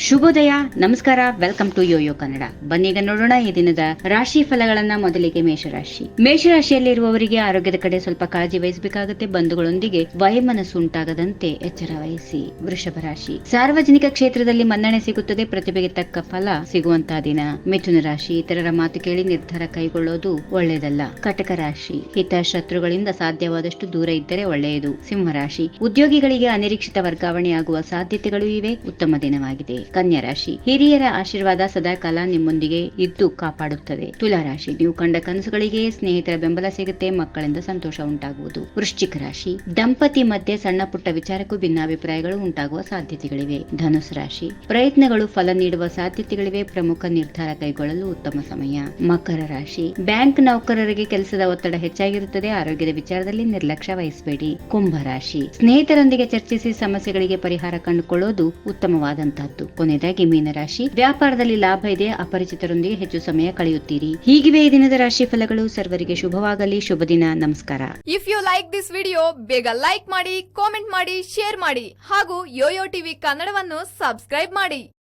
ಶುಭೋದಯ, ನಮಸ್ಕಾರ welcome to Yoyo Kannada ಬನ್ನೀಗ ನೋಡೋಣ ಈ ದಿನದ ರಾಶಿ ಫಲಗಳನ್ನ ಮೊದಲಿಗೆ ಮೇಷರಾಶಿ. ಮೇಷರಾಶಿಯಲ್ಲಿರುವವರಿಗೆ ಆರೋಗ್ಯದ ಕಡೆ ಸ್ವಲ್ಪ ಕಾಳಜಿ ವಹಿಸಬೇಕಾಗುತ್ತೆ. ಬಂಧುಗಳೊಂದಿಗೆ ವಯಮನಸ್ಸು ಉಂಟಾಗದಂತೆ ಎಚ್ಚರ ವಹಿಸಿ. ವೃಷಭ ರಾಶಿ. ಸಾರ್ವಜನಿಕ ಕ್ಷೇತ್ರದಲ್ಲಿ ಮನ್ನಣೆ ಸಿಗುತ್ತದೆ. ಪ್ರತಿಭೆಗೆ ತಕ್ಕ ಫಲ ಸಿಗುವಂತಹ ದಿನ. ಮಿಥುನ ರಾಶಿ, ಇತರರ ಮಾತು ಕೇಳಿ ನಿರ್ಧಾರ ಕೈಗೊಳ್ಳೋದು ಒಳ್ಳೆಯದಲ್ಲ. ಕಟಕ ರಾಶಿ, ಹಿತ ಶತ್ರುಗಳಿಂದ ಸಾಧ್ಯವಾದಷ್ಟು ದೂರ ಇದ್ದರೆ ಒಳ್ಳೆಯದು. ಸಿಂಹರಾಶಿ ಉದ್ಯೋಗಿಗಳಿಗೆ ಅನಿರೀಕ್ಷಿತ ವರ್ಗಾವಣೆಯಾಗುವ ಸಾಧ್ಯತೆಗಳು ಇವೆ. ಉತ್ತಮ ದಿನವಾಗಿದೆ. ಕನ್ಯಾ ರಾಶಿ ಹಿರಿಯರ ಆಶೀರ್ವಾದ ಸದಾಕಾಲ ನಿಮ್ಮೊಂದಿಗೆ ಇದ್ದು ಕಾಪಾಡುತ್ತದೆ. ತುಲಾ ರಾಶಿ ನೀವು ಕಂಡ ಕನಸುಗಳಿಗೆ ಸ್ನೇಹಿತರ ಬೆಂಬಲ ಸಿಗುತ್ತೆ, ಮಕ್ಕಳಿಂದ ಸಂತೋಷ ಉಂಟಾಗುವುದು. ವೃಶ್ಚಿಕ ರಾಶಿ, ದಂಪತಿ ಮಧ್ಯೆ ಸಣ್ಣ ಪುಟ್ಟ ವಿಚಾರಕ್ಕೂ ಭಿನ್ನಾಭಿಪ್ರಾಯಗಳು ಉಂಟಾಗುವ ಸಾಧ್ಯತೆಗಳಿವೆ. ಧನುಸ್ ರಾಶಿ, ಪ್ರಯತ್ನಗಳು ಫಲ ನೀಡುವ ಸಾಧ್ಯತೆಗಳಿವೆ, ಪ್ರಮುಖ ನಿರ್ಧಾರ ಕೈಗೊಳ್ಳಲು ಉತ್ತಮ ಸಮಯ. ಮಕರ ರಾಶಿ, ಬ್ಯಾಂಕ್ ನೌಕರರಿಗೆ ಕೆಲಸದ ಒತ್ತಡ ಹೆಚ್ಚಾಗಿರುತ್ತದೆ, ಆರೋಗ್ಯದ ವಿಚಾರದಲ್ಲಿ ನಿರ್ಲಕ್ಷ್ಯ ವಹಿಸಬೇಡಿ. ಕುಂಭ ರಾಶಿ, ಸ್ನೇಹಿತರೊಂದಿಗೆ ಚರ್ಚಿಸಿ ಸಮಸ್ಯೆಗಳಿಗೆ ಪರಿಹಾರ ಕಂಡುಕೊಳ್ಳೋದು ಉತ್ತಮವಾದಂತಹದ್ದು. ಕೊನೆಯದಾಗಿ ಮೀನರಾಶಿ ವ್ಯಾಪಾರದಲ್ಲಿ ಲಾಭ ಇದೆ, ಅಪರಿಚಿತರೊಂದಿಗೆ ಹೆಚ್ಚು ಸಮಯ ಕಳೆಯುತ್ತೀರಿ. ಹೀಗಿವೆ ಈ ದಿನದ ರಾಶಿ ಫಲಗಳು. ಸರ್ವರಿಗೆ ಶುಭವಾಗಲಿ, ಶುಭ ದಿನ, ನಮಸ್ಕಾರ. If you like this video ಬೇಗ ಲೈಕ್ ಮಾಡಿ ಕಾಮೆಂಟ್ ಮಾಡಿ ಶೇರ್ ಮಾಡಿ. ಹಾಗೂ ಯೋಯೋ ಟಿವಿ ಕನ್ನಡವನ್ನು ಸಬ್ಸ್ಕ್ರೈಬ್ ಮಾಡಿ.